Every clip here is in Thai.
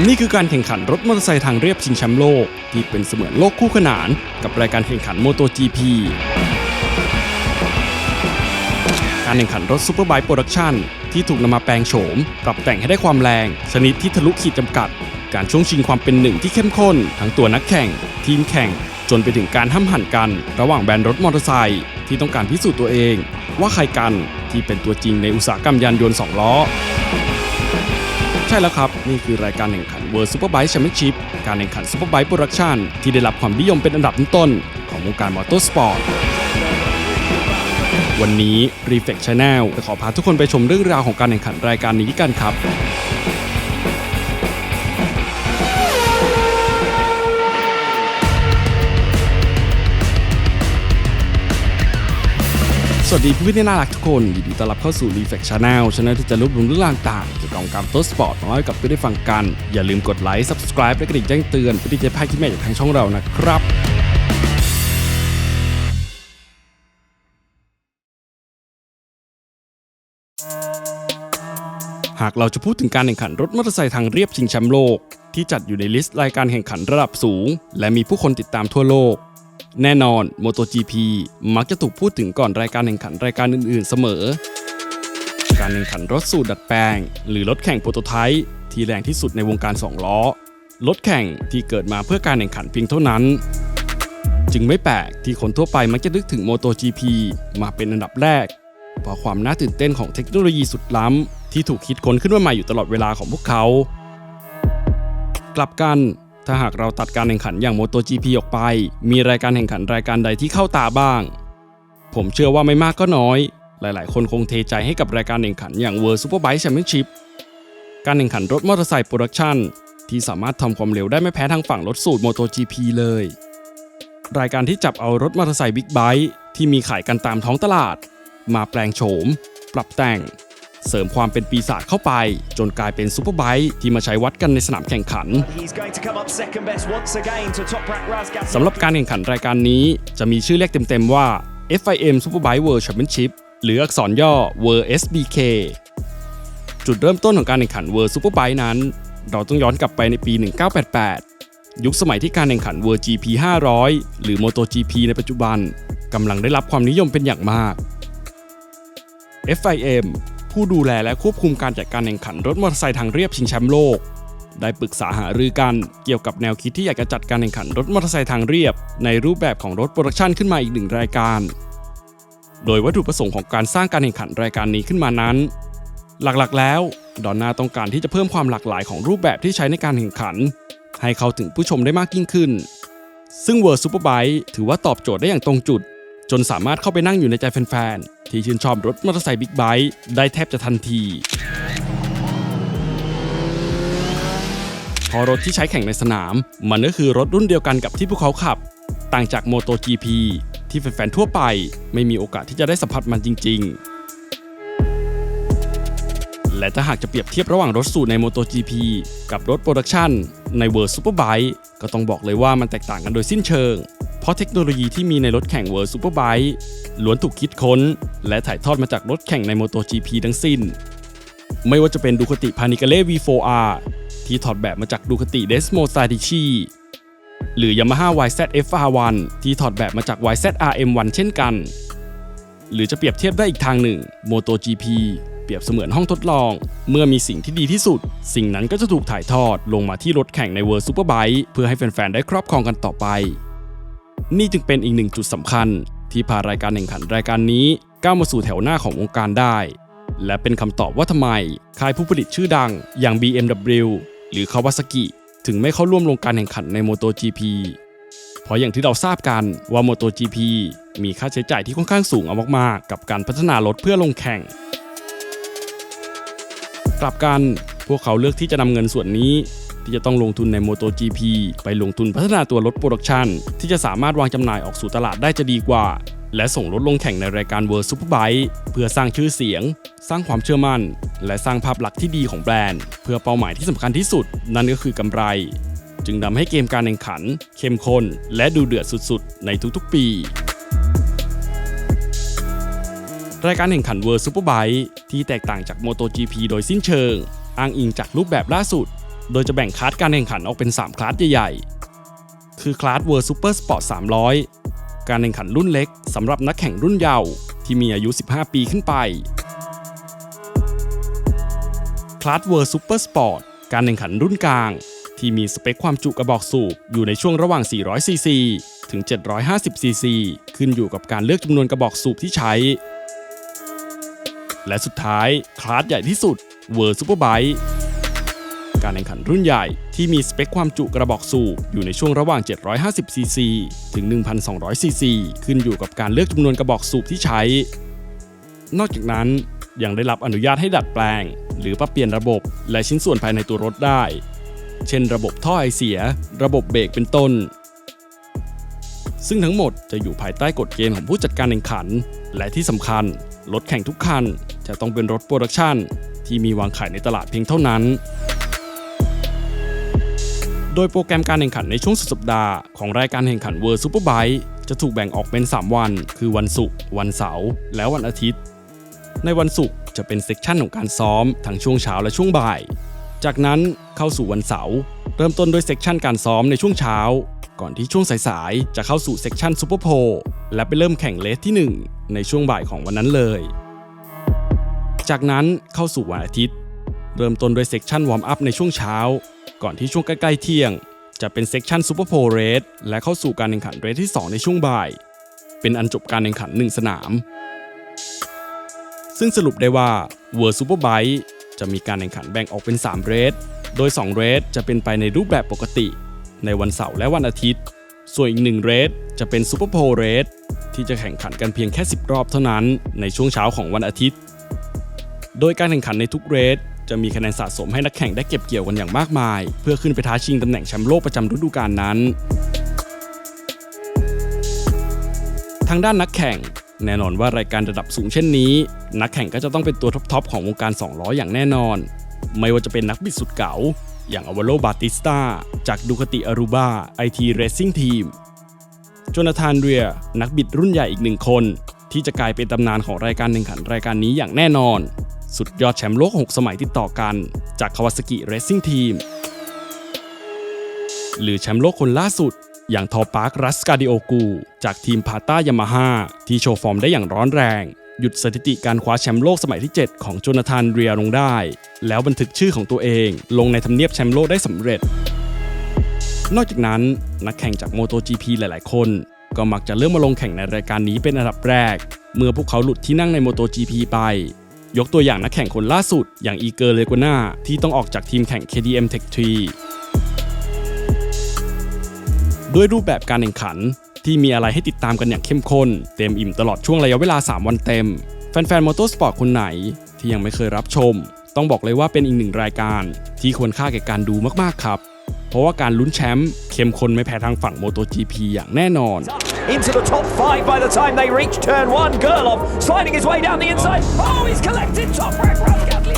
นี่คือการแข่งขันรถมอเตอร์ไซค์ทางเรียบชิงแชมป์โลก ที่เป็นเสมือนโลกคู่ขนานกับรายการแข่งขัน MotoGP การแข่งขันรถซูเปอร์ไบค์โปรดักชันที่ถูกนำมาแปลงโฉม ปรับแต่งให้ได้ความแรง ชนิดที่ทะลุขีดจำกัด การช่วงชิงความเป็นหนึ่งที่เข้มข้น ทั้งตัวนักแข่ง ทีมแข่ง จนไปถึงการห้ำหั่นกัน ระหว่างแบรนด์รถมอเตอร์ไซค์ที่ต้องการพิสูจน์ตัวเอง ว่าใครกันที่เป็นตัวจริงในอุตสาหกรรมยานยนต์สองล้อ ช่แล้วครับ นี่คือรายการแข่งขัน World Superbike Championship การแข่งขัน Superbike Production ที่ได้รับความนิยมเป็นอันดับต้นของวงการมอเตอร์สปอร์ตวันนี้ Reflect Channel จะขอพาทุกคนไปชมเรื่องราวของการแข่งขันรายการนี้กันครับ สวัสดีพื่อนๆที่น่ารักทุกคนยินดีต้อนรับเข้าสู่ Reflect Channel ช่องที่จะรวบรวมเรื่องราวต่างๆเกี่ยวกับการตัวสปอร์ตมาให้กับเพื่อนได้ฟังกัน อย่าลืมกดไลค์ Subscribe และกระดิ่งแจ้งเตือนเพื่อที่จะพลาดคลิปใหม่จากทางช่องเรานะครับ หากเราจะพูดถึงการแข่งขันรถมอเตอร์ไซค์ทางเรียบชิงแชมป์โลก ที่จัดอยู่ในลิสต์รายการแข่งขันระดับสูง และมีผู้คนติดตามทั่วโลก แน่นอน MotoGP มักจะถูกพูดถึงก่อนรายการแข่งขันรายการอื่นๆ เสมอ การแข่งขันรถสูตรดัดแปลง หรือรถแข่งโปรโตไทป์ที่แรงที่สุดในวงการสองล้อ รถแข่งที่เกิดมาเพื่อการแข่งขันเพียงเท่านั้น จึงไม่แปลกที่คนทั่วไปมักจะนึกถึง MotoGP มาเป็นอันดับแรก เพราะความน่าตื่นเต้นของเทคโนโลยีสุดล้ำ ที่ถูกคิดค้นขึ้นมาใหม่อยู่ตลอดเวลาของพวกเขา กลับกัน ถ้าหากเราตัดการแข่งขันอย่าง MotoGP ออกไป มีรายการแข่งขันรายการใดที่เข้าตาบ้าง ผมเชื่อว่าไม่มากก็น้อย หลายๆ คนคงเทใจให้กับรายการแข่งขันอย่าง World Superbike Championship การแข่งขันรถมอเตอร์ไซค์โปรดักชันที่สามารถทำความเร็วได้ไม่แพ้ทางฝั่งรถสูตร MotoGP เลย รายการที่จับเอารถมอเตอร์ไซค์บิ๊กไบค์ที่มีขายกันตามท้องตลาด มาแปลงโฉม ปรับแต่ง เสริมความเป็นปีศาจเข้าไป จนกลายเป็นซูเปอร์ไบค์ที่มาใช้วัดกันในสนามแข่งขัน He's going to come up second best once again to Toprak Razgat. สำหรับการแข่งขันรายการนี้จะมีชื่อเรียกเต็มๆว่า FIM Superbike World Championship หรืออักษรย่อ World SBK จุดเริ่มต้นของการแข่งขัน World Superbike นั้น เราต้องย้อนกลับไปในปี 1988 ยุคสมัยที่การแข่งขัน World GP 500 หรือ MotoGP ในปัจจุบันกำลังได้รับความนิยมเป็นอย่างมาก FIM ผู้ดูแลและควบคุมการจัดการแข่งขันรถมอเตอร์ไซค์ทางเรียบชิงแชมป์โลก ได้ปรึกษาหารือกันเกี่ยวกับแนวคิดที่อยากจะจัดการแข่งขันรถมอเตอร์ไซค์ทางเรียบ ในรูปแบบของรถโปรดักชันขึ้นมาอีกหนึ่งรายการ โดยวัตถุประสงค์ของการสร้างการแข่งขันรายการนี้ขึ้นมานั้น หลักๆ แล้ว ดอนนาต้องการที่จะเพิ่มความหลากหลายของรูปแบบที่ใช้ในการแข่งขัน ให้เข้าถึงผู้ชมได้มากยิ่งขึ้น ซึ่ง World Superbike ถือว่าตอบโจทย์ได้อย่างตรงจุด จนสามารถเข้าไปนั่งอยู่ในใจแฟนๆ ที่ชื่นชอบรถมอเตอร์ไซค์บิ๊กไบค์ได้แทบจะทันทีพอรถที่ใช้แข่งในสนาม มันก็คือรถรุ่นเดียวกันกับที่พวกเขาขับ ต่างจาก MotoGP ที่แฟนๆทั่วไป ไม่มีโอกาสที่จะได้สัมผัสมันจริง ๆ และถ้าหากจะเปรียบเทียบระหว่างรถสูตรใน MotoGP กับรถโปรดักชันใน World Superbike ก็ต้องบอกเลยว่ามันแตกต่างกันโดยสิ้นเชิง เพราะเทคโนโลยีที่มีในรถแข่ง World Superbike ล้วนถูกคิดค้น และถ่ายทอดมาจากรถแข่งใน MotoGP ทั้งสิ้น ไม่ว่าจะเป็นดูคติ Panigale V4R ที่ถอดแบบมาจากดูคติ Desmo Statici หรือ Yamaha YZF-R1 ที่ถอดแบบมาจาก YZRM1 เช่นกัน หรือจะเปรียบเทียบได้อีกทางหนึ่ง MotoGP เปรียบเสมือนห้องทดลอง เมื่อมีสิ่งที่ดีที่สุด สิ่งนั้นก็จะถูกถ่ายทอดลงมาที่รถแข่งใน World Superbike เพื่อให้แฟนๆ ได้ครอบครองกันต่อไป นี่จึงเป็นอีกหนึ่งจุดสำคัญ ที่พารายการแข่งขันรายการนี้ก้าวมาสู่แถวหน้าของวงการได้ และเป็นคำตอบว่าทำไมค่ายผู้ผลิตชื่อดังอย่าง BMW หรือ Kawasaki ถึงไม่เข้าร่วมลงการแข่งขันใน MotoGP เพราะอย่างที่เราทราบกันว่า MotoGP มีค่าใช้จ่ายที่ค่อนข้างสูงเอามากๆ กับการพัฒนารถเพื่อลงแข่ง กลับกันพวกเขาเลือกที่จะนำเงินส่วนนี้ ที่จะต้องลงทุนใน MotoGP ไปลงทุนพัฒนาตัวรถโปรดักชันที่จะสามารถวางจำหน่ายออกสู่ตลาดได้จะดีกว่า และส่งรถลงแข่งในรายการ World Superbike เพื่อสร้างชื่อเสียง สร้างความเชื่อมั่น และสร้างภาพลักษณ์ที่ดีของแบรนด์ เพื่อเป้าหมายที่สำคัญที่สุด นั่นก็คือกำไร จึงทำให้เกมการแข่งขัน เข้มข้นและดูเดือดสุดๆ ในทุกๆ ปีรายการแข่งขัน World Superbike ที่แตกต่างจาก MotoGP โดยสิ้นเชิง อ้างอิงจากรูปแบบล่าสุด โดยจะแบ่งคลาสการแข่งขันออกเป็น 3 คลาสใหญ่ๆ คือคลาส World Super Sport 300 การแข่งขันรุ่นเล็กสำหรับนักแข่งรุ่นเยาว์ที่มีอายุ 15 ปีขึ้นไป คลาส World Super Sport การแข่งขันรุ่นกลาง ที่มีสเปคความจุกระบอกสูบอยู่ในช่วงระหว่าง 400 ซีซีถึง 750 ซีซีขึ้นอยู่กับการเลือกจำนวนกระบอกสูบที่ใช้ และสุดท้าย คลาสใหญ่ที่สุด World Superbike การแข่งขันรุ่นใหญ่ ที่มีสเปคความจุกระบอกสูบอยู่ในช่วงระหว่าง 750 ซีซี ถึง 1,200 ซีซี ขึ้นอยู่กับการเลือกจำนวนกระบอกสูบที่ใช้ นอกจากนั้นยังได้รับอนุญาตให้ดัดแปลง หรือปรับเปลี่ยนระบบและชิ้นส่วนภายในตัวรถได้ เช่น ระบบท่อไอเสีย ระบบเบรกเป็นต้น ซึ่งทั้งหมดจะอยู่ภายใต้กฎเกณฑ์ของผู้จัดการแข่งขัน และที่สำคัญ รถแข่งทุกคัน จะต้องเป็นรถโปรดักชันที่มีวางขายในตลาดเพียงเท่านั้น โดยโปรแกรมการแข่งขันในช่วงสุดสัปดาห์ของรายการแข่งขัน World Superbike จะถูกแบ่งออกเป็น 3 วัน คือวันศุกร์วันเสาร์และวันอาทิตย์ ในวันศุกร์จะเป็นเซกชันของการซ้อมทั้งช่วงเช้าและช่วงบ่าย จากนั้นเข้าสู่วันเสาร์เริ่มต้นด้วยเซกชันการซ้อมในช่วงเช้า ก่อนที่ช่วงสายๆจะเข้าสู่เซกชันซูเปอร์โพลและไปเริ่มแข่งเลสที่ 1 ในช่วงบ่ายของวันนั้นเลย จากนั้นเข้าสู่วันอาทิตย์ เริ่มต้นด้วยเซกชันวอร์มอัพในช่วงเช้า ก่อนที่ช่วงใกล้ๆเที่ยง จะเป็นเซกชันซูเปอร์โพลเรสและเข้าสู่การแข่งขันเรสที่ 2 ในช่วงบ่าย เป็นอันจบการแข่งขัน 1 สนาม ซึ่งสรุปได้ว่า World Superbike จะมีการแข่งขันแบ่งออกเป็น 3 เรสโดย 2 เรสจะเป็นไปในรูปแบบปกติ ในวันเสาร์และวันอาทิตย์ ส่วนอีก 1 เรสจะเป็น Super p o l Race ที่จะแข่งขันกันเพียงแค่ 10 รอบเท่านั้นในช่วงเช้าของวันอาทิตย์ โดยการแข่งขันในทุกเรส จะมีคะแนนสะสมให้นักแข่งได้เก็บเกี่ยวกันอย่างมากมาย เพื่อขึ้นไปท้าชิงตำแหน่งแชมป์โลกประจำฤดูกาลนั้น ทางด้านนักแข่ง แน่นอนว่ารายการระดับสูงเช่นนี้ นักแข่งก็จะต้องเป็นตัวท็อปๆของวงการ 2 ล้ออย่างแน่นอน ไม่ว่าจะเป็นนักบิดสุดเก๋า อย่างอวาโลบาติสตาจากดูคติอารูบาไอทีเรซิ่งทีมโจนาธานเรียนักบิดรุ่นใหญ่อีกหนึ่งคน ที่จะกลายเป็นตำนานของรายการแข่งขันรายการนี้อย่างแน่นอน สุดยอดแชมป์โลก 6 สมัยติดต่อกัน จากคาวาซากิเรซิ่งทีมหรือแชมป์โลกคนล่าสุด อย่างทอปาร์ครัสกาดิโอกู จากทีมพาต้ายามาฮ่าที่โชว์ฟอร์มได้อย่างร้อนแรง หยุดสถิติการคว้าแชมป์โลกสมัยที่ 7 ของโจนาธานเรียลงได้ แล้วบันทึกชื่อของตัวเอง ลงในทำเนียบแชมป์โลกได้สำเร็จ นอกจากนั้น นักแข่งจาก MotoGP หลาย ๆ คน ก็มักจะเริ่มมาลงแข่งในรายการนี้เป็นอันดับแรก เมื่อพวกเขาหลุดที่นั่งใน MotoGP ไป ยกตัวอย่างนักแข่งคนล่าสุด อย่างอีเกอร์เลโกนาที่ต้องออกจากทีมแข่ง KDM Tech 3ด้วยรูปแบบการแข่งขันที่มีอะไรให้ติดตามกันอย่างเข้มข้น เต็มอิ่มตลอดช่วงระยะเวลา 3 วันเต็ม แฟนๆมอเตอร์สปอร์ตคนไหนที่ยังไม่เคยรับชม ต้องบอกเลยว่าเป็นอีกหนึ่งรายการ ที่ควรค่าแก่การดูมากๆครับ เพราะว่าการลุ้นแชมป์เข้มข้นไม่แพ้ทางฝั่ง MotoGP อย่างแน่นอน Into the top five by the time they reach turn one. Gerloff sliding his way down the inside. Oh, he's collected top rack. Razgatli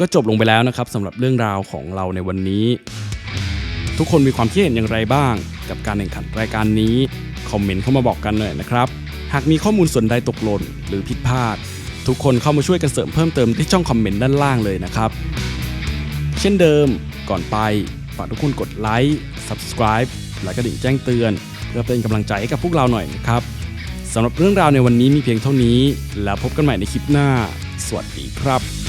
ก็จบลงไปแล้วนะครับสำหรับเรื่องราวของเราในวันนี้ ทุกคนมีความคิดเห็นอย่างไรบ้าง กับการแข่งขันรายการนี้ คอมเมนต์เข้ามาบอกกันหน่อยนะครับ หากมีข้อมูลส่วนใดตกหล่นหรือผิดพลาด ทุกคนเข้ามาช่วยกันเสริมเพิ่มเติมที่ช่องคอมเมนต์ด้านล่างเลยนะครับ เช่นเดิมก่อนไปฝากทุกคนกดไลค์ subscribe และกระดิ่งแจ้งเตือนเพื่อเป็นกำลังใจให้กับพวกเราหน่อยนะครับสำหรับเรื่องราวในวันนี้มีเพียงเท่านี้ แล้วพบกันใหม่ในคลิปหน้า สวัสดีครับ